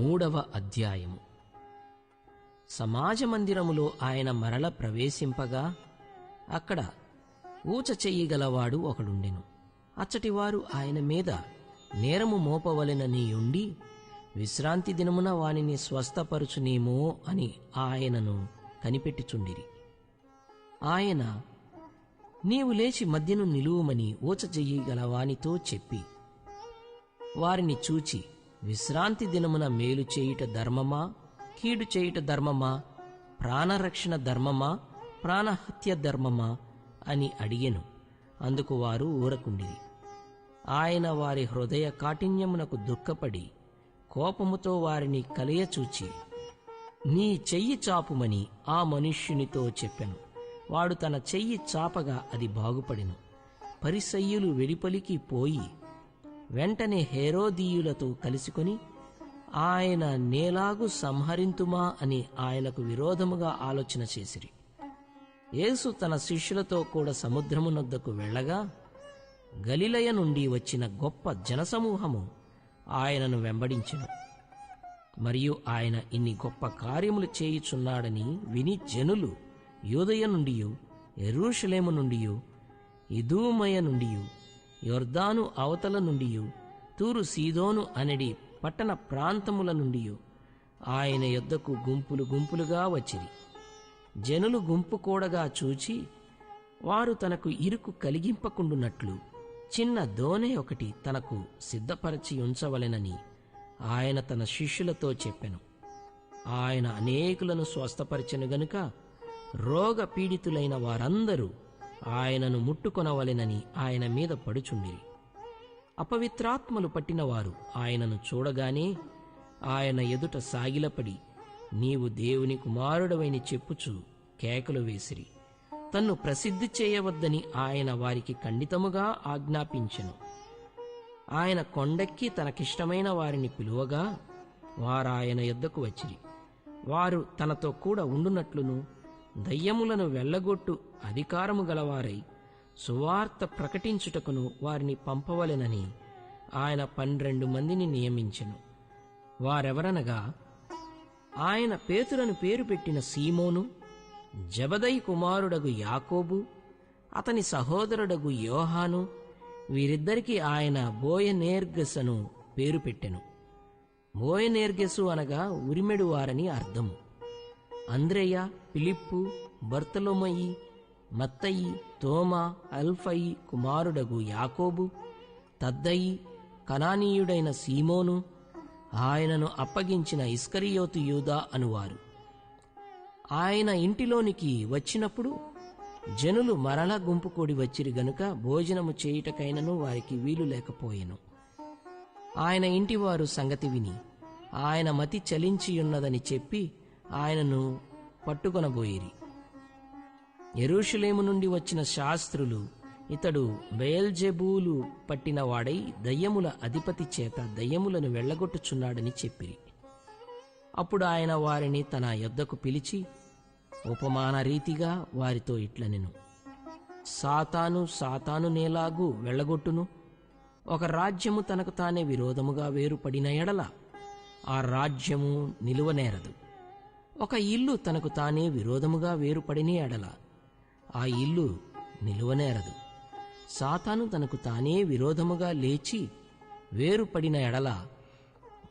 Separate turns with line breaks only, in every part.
మూడవ అధ్యాయము. సమాజ మందిరములో ఆయన మరల ప్రవేశింపగా అక్కడ ఊచ చెయ్యగలవాడు ఒకడుండెను. అచ్చటివారు ఆయన మీద నేరము మోపవలెనని ఉండి విశ్రాంతి దినమున వానిని స్వస్థపరుచునేమో అని ఆయనను కనిపెట్టుచుండిరి. ఆయన నీవు లేచి మధ్యను నిలువుమని ఊచ చెయ్యగలవానితో చెప్పి వారిని చూచి విశ్రాంతి దినమున మేలు చేయుట ధర్మమా? కీడు చేయుట ధర్మమా? ప్రాణరక్షణ ధర్మమా? ప్రాణహత్య ధర్మమా? అని అడిగెను. అందుకు వారు ఊరకుండిరి. ఆయన వారి హృదయ కాఠిన్యమునకు దుఃఖపడి కోపముతో వారిని కలియచూచి నీ చెయ్యి చాపుమని ఆ మనుష్యునితో చెప్పెను. వాడు తన చెయ్యి చాపగా అది బాగుపడెను. పరిసయ్యులు వెడిపలికి పోయి వెంటనే హేరోదీయులతో కలుసుకొని ఆయన నేలాగు సంహరింతుమా అని ఆయనకు విరోధముగా ఆలోచన చేసిరి. యేసు తన శిష్యులతో కూడా సముద్రమునొద్దకు వెళ్ళగా గలిలయ నుండి వచ్చిన గొప్ప జనసమూహము ఆయనను వెంబడించను. మరియు ఆయన ఇన్ని గొప్ప కార్యములు చేయుచున్నాడని విని జనులు యూదయ నుండియు ఎరూషలేము నుండియు ఇదూమయ నుండియు యొర్దాను అవతల నుండియు తూరు సీదోను అనడి పట్టణ ప్రాంతముల నుండియు. ఆయన యొద్దకు గుంపులు గుంపులుగా వచ్చిరి. జనులు గుంపు కూడగా చూచి వారు తనకు ఇరుకు కలిగింపకుండునట్లు చిన్న దోనె ఒకటి తనకు సిద్ధపరచి ఉంచవలెనని ఆయన తన శిష్యులతో చెప్పెను. ఆయన అనేకులను స్వస్థపరిచెను గనుక రోగ పీడితులైన వారందరూ ఆయనను ముట్టుకొనవలెనని ఆయన మీద పడుచుండిరి. అపవిత్రాత్మలు పట్టినవారు ఆయనను చూడగానే ఆయన ఎదుట సాగిలపడి నీవు దేవుని కుమారుడవైని చెప్పుచు కేకలు వేసిరి. తన్ను ప్రసిద్ధి చేయవద్దని ఆయన వారికి ఖండితముగా ఆజ్ఞాపించెను. ఆయన కొండెక్కి తనకిష్టమైన వారిని పిలువగా వారాయన యొద్దకు వచ్చిరి. వారు తనతో కూడా ఉండునట్లును దయ్యములను వెళ్ళగొట్టు అధికారము గలవారై సువార్త ప్రకటించుటకును వారిని పంపవలెనని ఆయన పన్నెండు మందిని నియమించెను. వారెవరనగా ఆయన పేతులను పేరు పెట్టిన సీమోను జబదై కుమారుడగు యాకోబు అతని సహోదరుడగు యోహాను వీరిద్దరికి ఆయన బోయనేర్గసను పేరు పెట్టెను. బోయనేర్గెసు అనగా ఉరిమెడు వారని అర్థము. అంద్రేయ పిలిప్పు బర్తలోమయి మత్తయి తోమ అల్ఫయి కుమారుడగు యాకోబు తద్దయి కనానీయుడైన సీమోను ఆయనను అప్పగించిన ఇస్కరియోతు యూదా అనువారు. ఆయన ఇంటిలోనికి వచ్చినప్పుడు జనులు మరల గుంపు కూడి వచ్చిరి గనుక భోజనము చేయుటకైనను వారికి వీలు లేకపోయెను. ఆయన ఇంటివారు సంగతి విని ఆయన మతి చలించియున్నదని చెప్పి ఆయనను పట్టుకొనబోయిరి. ఎరుషులేము నుండి వచ్చిన శాస్త్రులు ఇతడు బయల్జెబూలు పట్టినవాడై దయ్యముల అధిపతి చేత దయ్యములను వెళ్ళగొట్టుచున్నాడని చెప్పిరి. అప్పుడు ఆయన వారిని తన యొద్దకు పిలిచి ఉపమాన రీతిగా వారితో ఇట్లనెను సాతాను సాతాను నేలాగు వెళ్ళగొట్టును. ఒక రాజ్యము తనకు తానే విరోధముగా వేరుపడిన ఎడల ఆ రాజ్యము నిలువనేరదు. ఒక ఇల్లు తనకు తానే విరోధముగా వేరుపడిన ఎడల. ఆ ఇల్లు నిలువనేరదు. సాతాను తనకు తానే విరోధముగా లేచి వేరుపడిన ఎడల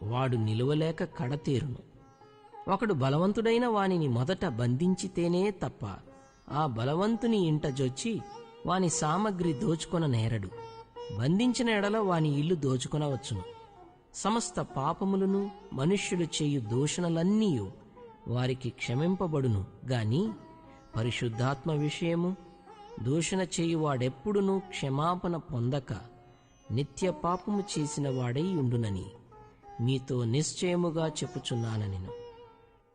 వాడు నిలువలేక కడతేరును. ఒకడు బలవంతుడైన వానిని మొదట బంధించితేనే తప్ప ఆ బలవంతుని ఇంట జొచ్చి వాని సామగ్రి దోచుకొన నేరడు. బంధించిన ఎడల వాని ఇల్లు దోచుకొనవచ్చును. సమస్త పాపములను మనుష్యులు చేయు దూషణలన్నీ వారికి క్షమింపబడును. గాని పరిశుద్ధాత్మ విషయము దూషణ చేయువాడెప్పుడునూ క్షమాపణ పొందక నిత్య పాపము చేసిన వాడై ఉండునని మీతో నిశ్చయముగా చెప్పుచున్నానెను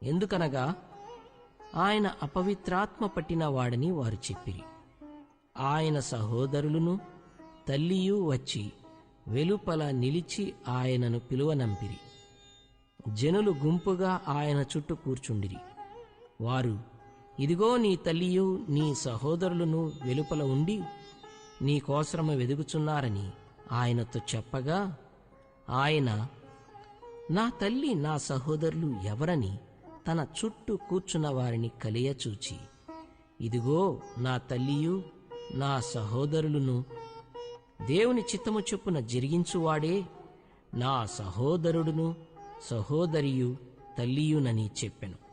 ఎందుకనగా ఆయన అపవిత్రాత్మ పట్టిన వాడని వారు చెప్పిరి. ఆయన సహోదరులను తల్లియు వచ్చి వెలుపల నిలిచి ఆయనను పిలువనంపిరి. జనులు గుంపుగా ఆయన చుట్టూ కూర్చుండిరి. వారు ఇదిగో నీ తల్లియు నీ సహోదరులను వెలుపల ఉండి నీ కోసరము వెదుగుచున్నారని ఆయనతో చెప్పగా ఆయన నా తల్లి నా సహోదరులు ఎవరని తన చుట్టూ కూర్చున్న వారిని కలియచూచి ఇదిగో నా తల్లియు నా సహోదరులను దేవుని చిత్తము చొప్పున జరిగించువాడే నా సహోదరుడును సహోదరియు తల్లియునని చెప్పెను.